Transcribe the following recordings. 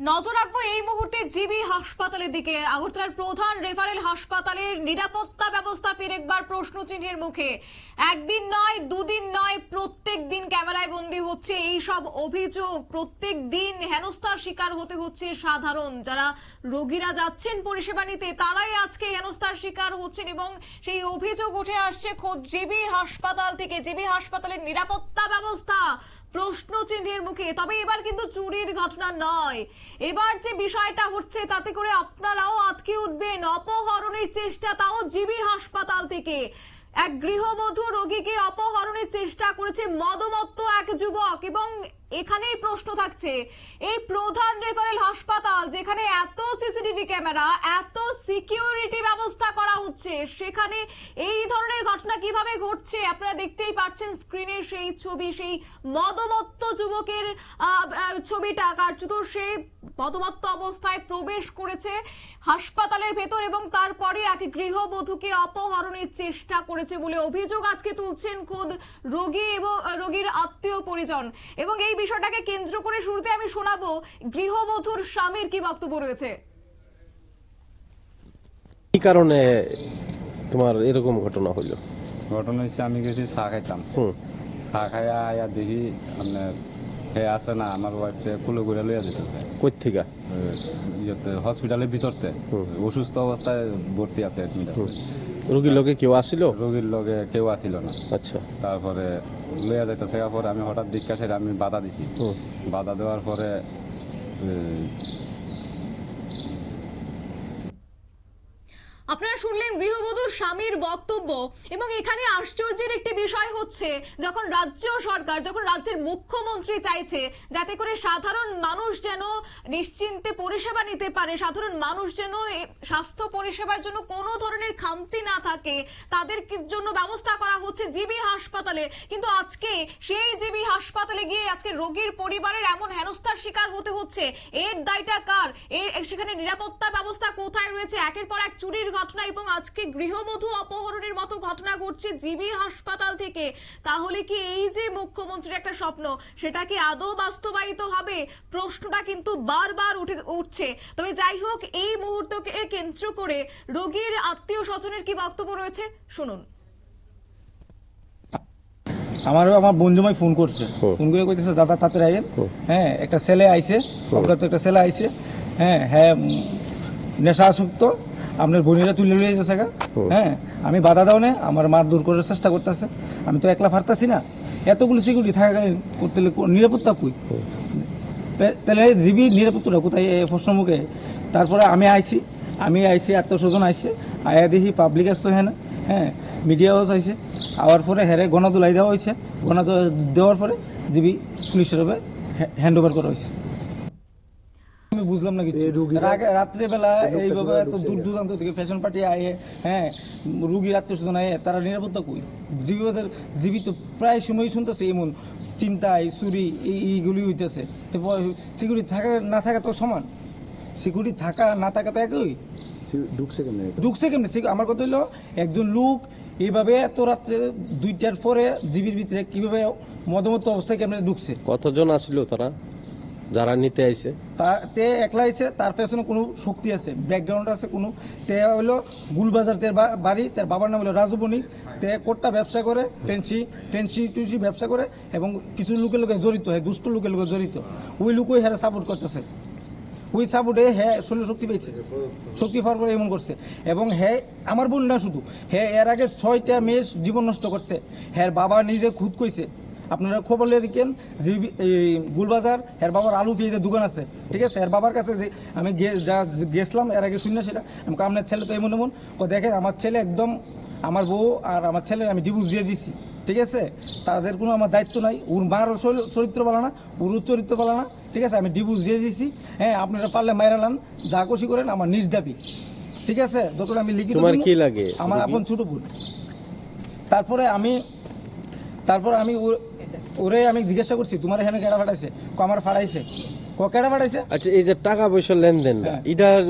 নজর রাখব এই মুহূর্তে জিবি হাসপাতালের দিকে। আগরতলার প্রধান রেফারেল হাসপাতালের নিরাপত্তা ব্যবস্থা ফের একবার প্রশ্ন চিহ্নের মুখে। একদিন নয়, দুদিন নয়, প্রত্যেক দিন ক্যামেরায় বন্দী হচ্ছে এই সব অভিযোগ। প্রত্যেক দিন হেনস্থার শিকার হতে হচ্ছে সাধারণ। যারা রোগীরা যাচ্ছেন পরিষেবা নিতে, তারাই আজকে হেনস্থার শিকার হচ্ছেন এবং সেই অভিযোগ উঠে আসছে খোদ জিবি হাসপাতাল থেকে। জিবি হাসপাতালের নিরাপত্তা ব্যবস্থা প্রশ্ন চিহ্নের মুখে। তবে এবার কিন্তু চুরির ঘটনা নয়। এবার যে বিষয়টা হচ্ছে, তাতে করে আপনারাও আটকে উঠবেন। অপহরণের চেষ্টা, তাও জিবি হাসপাতাল থেকে। এক গৃহবধূ রোগীকে অপহরণের চেষ্টা করেছে মদমত্ত এক যুবক এবং এখানেই প্রশ্ন থাকছে, এই প্রধান রেফারেল হাসপাতাল যেখানে এত সিসিটিভি ক্যামেরা, এত সিকিউরিটি ব্যবস্থা হচ্ছে, সেখানে এই ধরনের ঘটনা কীভাবে ঘটছে আপনারা দেখতেই পাচ্ছেন স্ক্রিনে সেই ছবি, সেই মদমত্ত যুবকের ছবিটা। কার্যত সে মদমত্ত অবস্থায় প্রবেশ করেছে হাসপাতালের ভেতর এবং তারপরে এক গৃহবধূকে অপহরণের চেষ্টা করেছে বলে অভিযোগ আজকে তুলছেন খোদ রোগী এবং, রোগীর আত্মীয় পরিজন। এবং এই বিষয়টাকে কেন্দ্র করে শুরুতে আমি শোনাবো, গৃহবধূর স্বামীর কি বক্তব্য রয়েছে? কারণে তোমার এরকম ঘটনা হইল? ঘটনা হচ্ছে আমি গেছি চা খাইতাম। হুম। চা খাইয়া আয়া দেখি আপনার হে আছে না আমার ওয়াইফে কুলো করে লইয়া যেতেছে কই থেকে ইয়েতে হসপিটালের ভিতরতে। অসুস্থ অবস্থায় ভর্তি আছে অ্যাডমিট আছে। রোগীর লোকে কেউ আসিল? রোগীর লগে কেউ আসিল না। আচ্ছা। তারপরে লইয়া যাইতেছে পরে আমি হঠাৎ জিজ্ঞাসা আমি বাধা দিছি। বাধা দেওয়ার পরে এ, আপনারা শুনলেন গৃহবধূর স্বামীর বক্তব্য এবং এখানে আশ্চর্যের বিষয় হচ্ছে, যখন রাজ্য সরকার, যখন রাজ্যের মুখ্যমন্ত্রী চাইছে যাতে করে সাধারণ মানুষ যেন নিশ্চিন্তে পরিষেবা নিতে পারে, সাধারণ মানুষ যেন স্বাস্থ্য পরিষেবার জন্য কোনো ধরনের খামতি না থাকে, তাদের জন্য ব্যবস্থা করা হচ্ছে জিবি হাসপাতালে? কিন্তু আজকে সেই জিবি হাসপাতালে গিয়ে আজকে রোগীর পরিবারের এমন হেনস্থার শিকার হতে হচ্ছে। এর দায়টা কার? এর সেখানে নিরাপত্তা ব্যবস্থা কোথায় রয়েছে? একের পর এক চুরির ঘটনা এবং আজকে গৃহবধূ অপহরণের মতো ঘটনা ঘটছে জিবি হাসপাতাল থেকে। তাহলে কি এই যে মুখ্যমন্ত্রীর একটা স্বপ্ন সেটা কি আদৌ বাস্তবায়িত হবে? প্রশ্নটা কিন্তু বারবার উঠে উঠছে। তবে যাই হোক এই মুহূর্তকে কেন্দ্র করে রোগীর আত্মীয় স্বজনের কি বক্তব্য রয়েছে? শুনুন। আমার আমার বন্ধুমাই ফোন করছে। ফোন করে কইতেছে দাদা তাড়াতাড়ি আইয়েন। হ্যাঁ একটা ছেলে আইছে। অজ্ঞাত একটা ছেলে আইছে। হ্যাঁ হ্যাঁ নেশা আসক্ত। আপনার বোনেরা তুলে লিয়ে যাচ্ছে গা। হ্যাঁ আমি বাধা দাও না আমার মার দূর করার চেষ্টা করতেছে। আমি তো একলা ফারতাছি না। এতগুলো সিকিউরিটি থাকাকালীন করতে নিরাপত্তা কই? তাহলে জিবি নিরাপত্তাটা কোথায়? এই প্রশ্নমুখে। তারপরে আমি আইছি আমি আইছি আত্মস্বজন আইছে আয়া দেখি পাবলিক আসতো হ্যাঁ না। হ্যাঁ মিডিয়া হাউস আইছে। আওয়ার পরে হেরে গণা দুলাই দেওয়া হয়েছে গণা দেওয়ার পরে জিবি পুলিশের হবে হ্যান্ড ওভার করা হয়েছে আমি বুঝলাম না কিছু। রাগে- রাত্রেবেলা এইভাবে এত দূর দূরান্ত থেকে ফ্যাশন পার্টি আয়ে হ্যাঁ রুগীর আত্মস্বজন আয়ে তারা নিরাপত্তা কই? জীবিতের জীবিত প্রায় সময় শুনতেছে এমন চিন্তায় চুরি এইগুলি হইতেছে। তো সিকিউরিটি থাকা না থাকা তো সমান। সিকিউরিটি থাকা না থাকা তো একই। ঢুকছে কেমনে ঢুকছে কেমনি? সে- আমার কথা হলো একজন লোক এইভাবে এত রাত্রে দুইটার পরে জিবির ভিতরে কীভাবে মদমত অবস্থায় কেমনে ঢুকছে? কতজন আসিল তারা? যারা নিতে আইছে? তে একলা আইছে, তার পেছনে কোনো শক্তি আছে ব্যাকগ্রাউন্ড আছে কোনো। তে হলো গুলবাজার, তের বাড়ি, তার বাবার নাম হলো রাজু বণিক। তে কোটটা ব্যবসা করে, ফেন্সি ফেন্সি টুসি ব্যবসা করে, এবং কিছু লোকের লোকে জড়িত হয় দুষ্ট লোকের লোকে জড়িত। ওই লোকই হ্যাঁ সাপোর্ট করতেছে। ওই সাপোর্টে হ্যাঁ শরীর শক্তি পেয়েছে শক্তি পাওয়ার করে এমন করছে। এবং হ্যাঁ আমার বোন না শুধু হ্যাঁ এর আগে ছয়টা মেয়ে জীবন নষ্ট করছে। হ্যাঁ বাবা নিজে খুদ কইছে। আপনারা খবর লিয়ে দেখেন যে এই গুলবাজার এর বাবার আলু পেঁয়াজের দোকান আছে ঠিক আছে? এর বাবার কাছে যে আমি গে- যা গেছিলাম এর আগে শুনে সেটা আমি আপনার ছেলে তো এমন এমন। ও দেখেন আমার ছেলে একদম আমার বউ আর আমার ছেলের আমি ডিভোর্স দিয়ে দিছি। ঠিক আছে? তাদের কোনো আমার দায়িত্ব নাই। ওর মার চরিত্র বলা না ওর চরিত্র বলা না ঠিক আছে? আমি ডিভোর্স দিয়ে দিছি। হ্যাঁ আপনারা পারলে মাইরালান যা খুশি করেন আমার নির্যাপি ঠিক আছে? যখন আমি লিখিত তোমার কি লাগে? আমার আপন ছোট বোন। তারপরে আমি তারপর আমি ওরে আমি জিজ্ঞাসা করছি তোমার এখানে কেডা ফাটাইছে কো আমার ফাটাইছে ককেটা পাঠাইছে? আচ্ছা এই যে টাকা পয়সার লেনদেনটা হ্যাঁ। এটার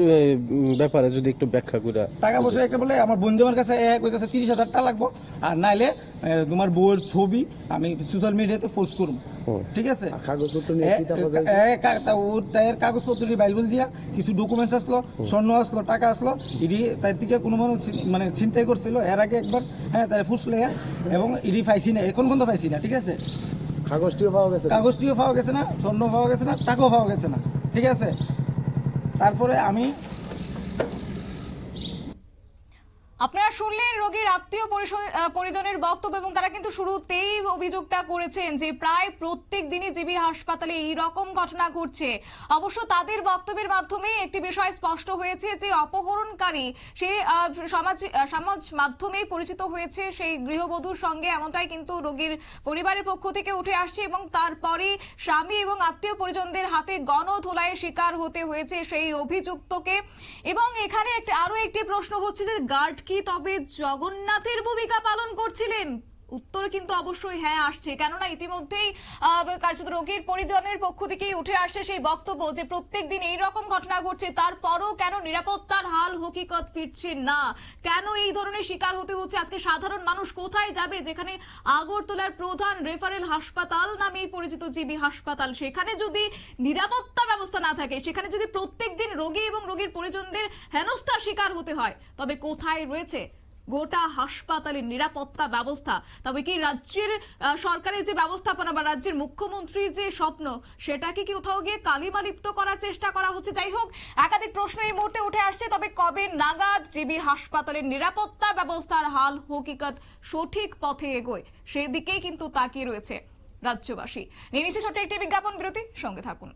ব্যাপারে যদি একটু ব্যাখ্যা করে। টাকা পয়সা একটা বলে আমার বন্ধু আমার কাছে এক কইতেছে তিরিশ হাজার টাকা লাগবো। আর নাইলে তোমার বউয়ের ছবি আমি সোশ্যাল মিডিয়াতে পোস্ট করব। ঠিক আছে? কাগজপত্র এ- কা- তা ওর তাইয়ের কাগজপত্র বাইবেল দিয়া কিছু ডকুমেন্টস আসলো স্বর্ণ আসলো টাকা আসলো ইডি তার থেকে কোনো মানুষ মানে চিন্তাই করছিল। এর আগে একবার হ্যাঁ তাই ফুসলে এবং ইডি পাইছি না এখন পর্যন্ত পাইছি না ঠিক আছে? কাগজটিও পাওয়া গেছে কাগজটিও পাওয়া গেছে না, স্বর্ণ পাওয়া গেছে না, টাকাও পাওয়া গেছে না। ঠিক আছে? তারপরে আমি আপনারা শুনলেন রোগীর আত্মীয় পরিজনের বক্তব্য এবং তারা কিন্তু শুরুতেই অভিযোগটা করেছেন যে প্রায় প্রত্যেক দিনই জিবি হাসপাতালে এই রকম ঘটনা ঘটছে। অবশ্য তাদের বক্তব্যের মাধ্যমে একটি বিষয় স্পষ্ট হয়েছে যে অপহরণকারী সে সমাজ সমাজ মাধ্যমেই পরিচিত হয়েছে সেই গৃহবধূর সঙ্গে। এমনটাই কিন্তু রোগীর পরিবারের পক্ষ থেকে উঠে আসছে এবং তারপরে স্বামী এবং আত্মীয় পরিজনদের হাতে গণধোলাইয়ের শিকার হতে হয়েছে সেই অভিযুক্তকে। এবং এখানে আরও একটি প্রশ্ন হচ্ছে যে গার্ড কি তবে জগন্নাথের ভূমিকা পালন করছিলেন? উত্তর কিন্তু অবশ্যই হ্যাঁ আসছে। কেননা ইতিমধ্যেই কার্যত রোগীর পরিজনের পক্ষ থেকেই উঠে আসছে সেই বক্তব্য যে প্রত্যেকদিন এই রকম ঘটনা ঘটছে, তারপরও কেন নিরাপত্তার হাল হকিকত ফিরছে না? কেন এই ধরনের শিকার হতে হচ্ছে? আজকে সাধারণ মানুষ কোথায় যাবে? যেখানে আগরতলার প্রধান রেফারেল হাসপাতাল নামেই পরিচিত জিবি হাসপাতাল, সেখানে যদি নিরাপত্তা ব্যবস্থা না থাকে, সেখানে যদি প্রত্যেক দিন রোগী এবং রোগীর পরিজনদের হেনস্থার শিকার হতে হয়, তবে কোথায় রয়েছে? গোটা হাসপাতালের নিরাপত্তা ব্যবস্থা। তবে কি রাজ্যের সরকারের যে ব্যবস্থাপনা বা রাজ্যের মুখ্যমন্ত্রীর যে স্বপ্ন, সেটাকে কোথাও গিয়ে কালিমালিপ্ত করার চেষ্টা করা হচ্ছে? যাই হোক, একাধিক প্রশ্ন এই মুহূর্তে উঠে আসছে। তবে কবে নাগাদ জিবি হাসপাতালের নিরাপত্তা ব্যবস্থার হাল হকিকত সঠিক পথে এগোয়, সেদিকেই কিন্তু তাকিয়ে রয়েছে রাজ্যবাসী। নিয়ে নিচ্ছে ছোট্ট একটি বিজ্ঞাপন বিরতি। সঙ্গে থাকুন।